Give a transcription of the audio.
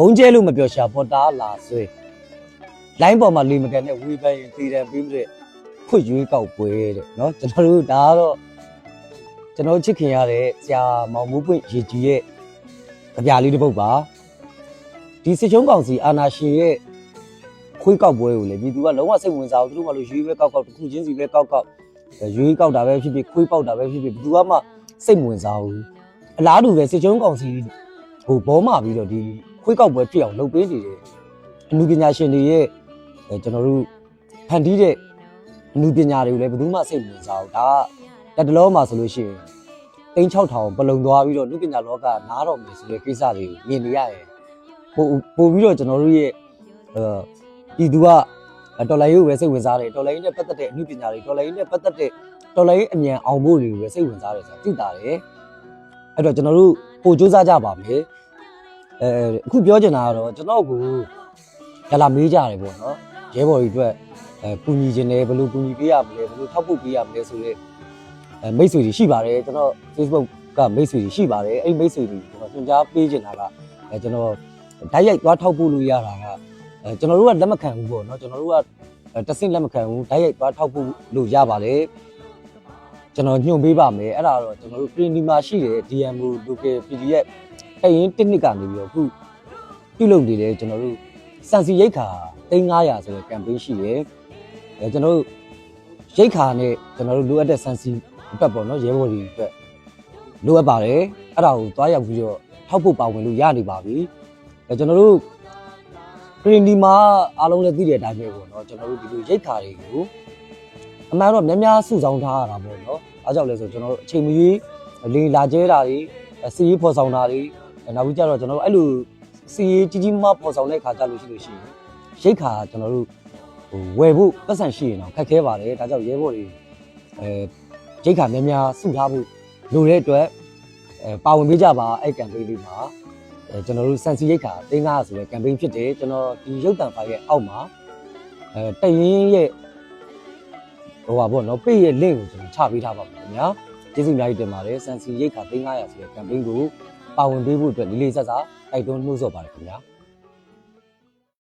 ဘုံကျဲလို့မပြောရှာပေါ်တာလာဆွဲလိုင်းပေါ်မှာလေမကန်နဲ့ဝေးပန်းရင်တည်တယ်ပြီးပြီးခွတ်ရွေးကောက်ပွဲတဲ့เนาะကျွန်တော်တို့ဒါကတော့ကျွန်တော်ချစ်ခင်ရတဲ့ဆရာမောင်မိုးပွင့်ရေကြီးရဲ့ကြပြလေးတစ်ပုဒ်ပါဒီစစ်ချုံးကောင်စီအာနာရှင်ရဲ့ခွေးကောက်ပွဲကိုလေပြည်သူကလုံးဝစိတ်ဝင်စားဘူးသူတို့ကလို့ရွေးပဲကောက်ကောက်တစ်ခုချင်းစီပဲကောက်ကောက်ရွေးကောက်တာပဲဖြစ်ဖြစ်ခွေးပေါက်တာပဲဖြစ်ဖြစ်ဘယ်သူမှစိတ်မဝင်စားဘူးအလားတူပဲစစ်ချုံးကောင်စီဟိုဘောမှပြီးတော့ဒီ ခွေးကောက်ပွဲဖြစ်အောင်လုပ်ပေးနေတယ်အမှုပညာရှင်တွေရဲ့အဲကျွန်တော်တို့ဖန်တီးတဲ့အမှုပညာတွေကိုလည်းဘယ်သူမှစိတ်မဝင်စားဘူးဒါကတက်တလုံးမှာဆိုလို့ရှိရင်တိန်း6000ပလုံသွားပြီးတော့လူပညာလောကနားတော်မယ်ဆိုတဲ့ကိစ္စတွေကိုမြင်နေရတယ်ပို့ပို့ပြီးတော့ကျွန်တော်တို့ရဲ့အဲပြည်သူကတော်လိုင်းကိုပဲစိတ်ဝင်စားတယ်တော်လိုင်းနဲ့ပတ်သက်တဲ့အမှုပညာတွေတော်လိုင်းနဲ့ပတ်သက်တဲ့တော်လိုင်းအမြန်အောင်ဖို့တွေကိုပဲစိတ်ဝင်စားတယ်ဆိုတာသိတာတယ်အဲ့တော့ကျွန်တော်တို့ပို့စူးစမ်းကြပါမယ် အဲအခုပြောချင်တာကတော့ကျွန်တော်ကိုရလာမေးကြတယ်ပေါ့နော်ရဲဘော်ကြီးအတွက်အဲကူညီခြင်းတယ်ဘယ်လိုကူညီပေးရမလဲဘယ်လိုထောက်ပို့ပေးရမလဲဆိုတဲ့အဲမိတ်ဆွေတွေရှိပါတယ်ကျွန်တော် Facebook ကမိတ်ဆွေတွေရှိပါတယ်အဲ့ဒီမိတ်ဆွေတွေကျွန်တော်ညွှန်ကြားပေးချင်တာကအဲကျွန်တော်ဓာတ်ရိုက်သွားထောက်ပို့လို့ရတာကအဲကျွန်တော်တို့ကလက်မခံဘူးပေါ့နော်ကျွန်တော်တို့ကတဆင့်လက်မခံဘူးဓာတ်ရိုက်သွားထောက်ပို့လို့ရပါတယ်ကျွန်တော်ညွှန်ပေးပါမယ်အဲ့ဒါတော့ကျွန်တော်တို့ Green ဒီမှာရှိတဲ့ DMO local PDF တရင်တစ်နှစ်ကနေပြီးတော့အခုပြုလုပ်နေတယ်ကျွန်တော်တို့စံစီရိတ်ခါ3900ဆိုတဲ့ campaign ရှိတယ်အဲကျွန်တော်တို့ရိတ်ခါနဲ့ကျွန်တော်တို့လိုအပ်တဲ့စံစီအတွက်ပေါ့နော်ရဲဘော်တွေအတွက်လိုအပ်ပါတယ်အဲ့ဒါကိုသွားရောက်ပြီးတော့ထောက်ဖို့ပါဝင်လို့ရနေပါပြီအဲကျွန်တော်တို့ green ဒီမှာအားလုံးလည်းသိတဲ့အတိုင်းပဲပေါ့နော်ကျွန်တော်တို့ဒီလိုရိတ်ခါတွေကိုအမှန်တော့များများစုဆောင်းထားရတာပေါ့နော်အားကြောင့်လဲဆိုကျွန်တော်တို့အချိန်မရွေးလေလာကျဲတာတွေစီရေးဖော်ဆောင်တာတွေ နောက်ပြီးကြတော့ကျွန်တော်တို့အဲ့လိုစီရေးကြီးကြီးမားမားဖော်ဆောင်တဲ့ခါကြလို့ရှိလို့ရှိရင်ရိတ်ခါကျွန်တော်တို့ဟိုဝယ်ဖို့ပတ်စံရှိရင်တော့ခက်ခဲပါတယ်ဒါကြောင့်ရဲဘော်တွေအဲရိတ်ခါများများစုထားဖို့လိုတဲ့အတွက်အဲပါဝင်ပေးကြပါအဲ့ campaign လေးမှာအဲကျွန်တော်တို့စန်စီရိတ်ခါတင်းကားဆိုတဲ့ campaign ဖြစ်တယ်ကျွန်တော်ဒီရုပ်တံဖိုင်ရဲ့အောက်မှာအဲတရင်ရဲ့ဟိုပါဘောနော်ပေ့ရဲ့ link ကိုကျွန်တော်ချပေးထားပါမယ်ခင်ဗျာကျေးဇူးအများကြီးတင်ပါတယ်စန်စီရိတ်ခါတင်းကားရဆိုတဲ့ campaign ကို ပါဝင်ပေးဖို့အတွက်လေးလေးဆက်စားတိုက်တွန်းနှိုးဆော်ပါတယ်ခင်ဗျာ